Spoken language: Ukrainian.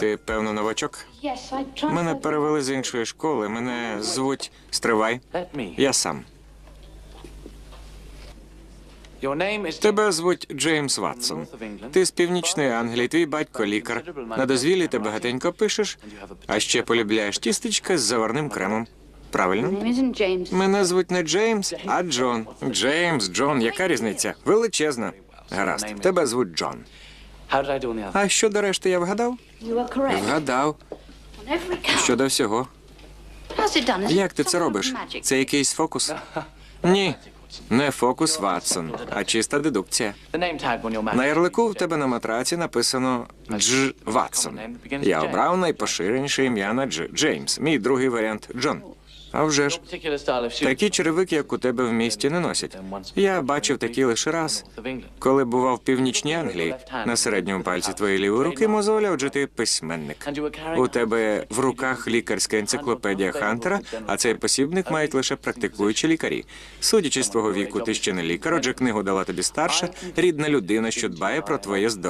Ти, певно, новачок? Мене перевели з іншої школи. Мене звуть Стривай. Я сам. Тебе звуть Джеймс Ватсон. Ти з північної Англії, твій батько лікар. На дозвіллі ти багатенько пишеш, а ще полюбляєш тістечка з заварним кремом. Правильно? Мене звуть не Джеймс, а Джон. Джеймс, Джон, яка різниця? Величезна. Гаразд, тебе звуть Джон. А щодо решти я вгадав? Вгадав. Щодо всього. Як ти це робиш? Це якийсь фокус? Ні. Не фокус Ватсон, а чиста дедукція. На ярлику в тебе на матраці написано Дж Ватсон. Я обрав найпоширеніше ім'я на Дж Джеймс. Мій другий варіант Джон. А вже ж такі черевики, як у тебе в місті, не носять. Я бачив такі лише раз, коли бував в північній Англії. На середньому пальці твоєї лівої руки мозоля, отже ти письменник. У тебе в руках лікарська енциклопедія Хантера, а цей посібник мають лише практикуючі лікарі. Судячи з твого віку, ти ще не лікар, отже книгу дала тобі старша, рідна людина, що дбає про твоє здоров'я.